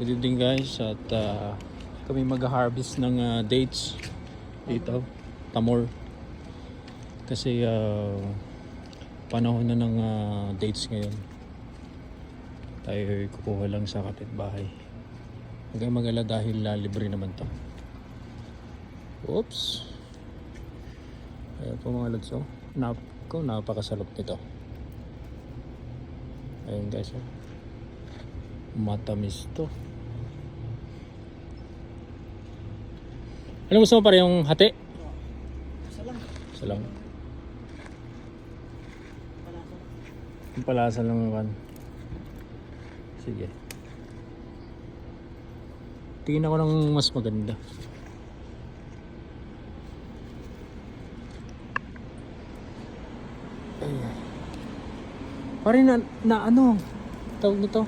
Good evening guys at uh, kami mag-harvest ng uh, dates dito, Tamor. Kasi uh, panahon na ng uh, dates ngayon. Tayo ay kukuha lang sa kapitbahay. Huwag kayong mag-ala dahil uh, libre naman to. Oops. Ayan po mga lods oh. Nap ko, napakasalok nito. Ayun guys oh. Matamis to. Ano gusto mo pare yung hati? Isa lang. Isa lang. Yung palasa lang naman. Sige. Tingin ako ng mas maganda. Pare na, na ano? Tawag nito?